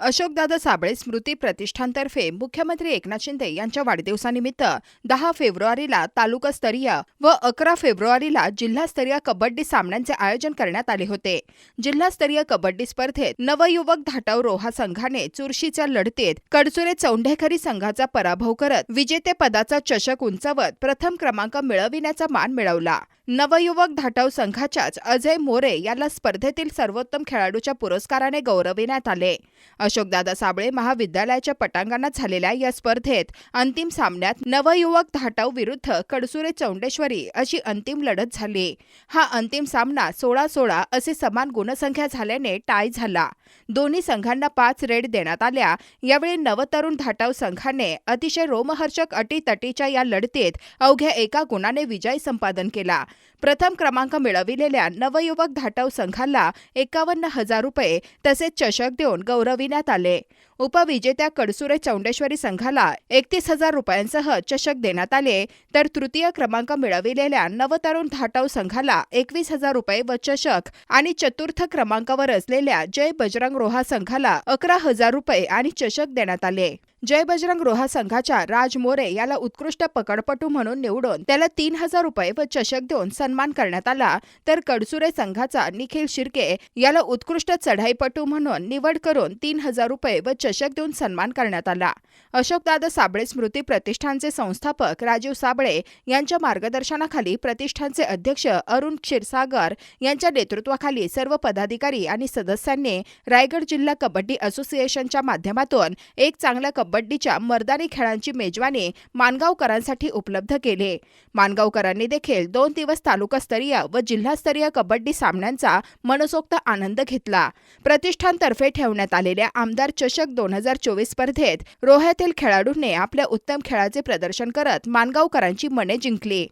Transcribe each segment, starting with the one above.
अशोकदादा साबळे स्मृती प्रतिष्ठानतर्फे मुख्यमंत्री एकनाथ शिंदे यांच्या वाढदिवसानिमित्त दहा फेब्रुवारीला तालुकास्तरीय व अकरा फेब्रुवारीला जिल्हास्तरीय कबड्डी सामन्यांचे आयोजन करण्यात आले होते. जिल्हास्तरीय कबड्डी स्पर्धेत नवयुवक धाटाव रोहा संघाने चुरशीच्या लढतीत कडचुरे चौंढेखरी संघाचा पराभव करत विजेतेपदाचा चषक उंचावत प्रथम क्रमांक मिळविण्याचा मान मिळवला. नवयुवक धाटाव संघाच्याच अजय मोरे याला स्पर्धेतील सर्वोत्तम खेळाडूच्या पुरस्काराने गौरविण्यात आले. अशोकदादा साबळे महाविद्यालयाच्या पटांगणात झालेल्या या स्पर्धेत अंतिम सामन्यात नवयुवक धाटाव विरुद्ध कडसुरे चौंडेश्वरी अशी अंतिम लढत झाली. हा अंतिम सामना सोळा सोळा असे समान गुणसंख्या झाल्याने टाय झाला. दोन्ही संघांना पाच रेड देण्यात आल्या. यावेळी नवतरुण धाटाव संघाने अतिशय रोमहर्षक अटीतटीच्या या लढतीत अवघ्या एका गुणाने विजय संपादन केला. प्रथम क्रमांक मिळविलेल्या नवयुवक धाटाव संघाला एकावन्न हजार रुपये तसेच चषक देऊन गौरविण्यात आले. उपविजेत्या कडसुरे चौंडेश्वरी संघाला एकतीस हजार रुपयांसह चषक देण्यात आले. तर तृतीय क्रमांक मिळविलेल्या नवतरुण धाटाव संघाला एकवीस हजार रुपये व चषक आणि चतुर्थ क्रमांकावर असलेल्या जय बजरंग रोहा संघाला अकरा हजार रुपये आणि चषक देण्यात आले. जय बजरंग रोहा संघाच्या राज मोरे याला उत्कृष्ट पकडपटू म्हणून निवडून त्याला तीन हजार रुपये व चषक देऊन सन्मान करण्यात आला. तर कडसुरे संघाचा निखिल शिर्के याला उत्कृष्ट चढाईपटू म्हणून निवड करून तीन हजार रुपये व चषक देऊन सन्मान करण्यात आला. अशोकदादा साबळे स्मृती प्रतिष्ठानचे संस्थापक राजीव साबळे यांच्या मार्गदर्शनाखाली प्रतिष्ठानचे अध्यक्ष अरुण क्षीरसागर यांच्या नेतृत्वाखाली सर्व पदाधिकारी आणि सदस्यांनी रायगड जिल्हा कबड्डी असोसिएशनच्या माध्यमातून एक चांगल्या कबड्डीच्या मर्दानी खेळांची मेजवानी मानगावकरांसाठी उपलब्ध केले. मानगावकरांनी देखील दोन दिवस तालुकास्तरीय व जिल्हास्तरीय कबड्डी सामन्यांचा मनसोक्त आनंद घेतला. प्रतिष्ठानतर्फे ठेवण्यात आलेल्या आमदार चषक दोन हजार चोवीस स्पर्धेत रोह्यातील खेळाडूंनी आपल्या उत्तम खेळाचे प्रदर्शन करत मानगावकरांची मने जिंकली.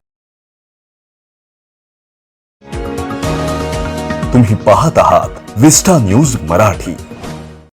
तुम्ही पाहत आहात विस्टा न्यूज मराठी.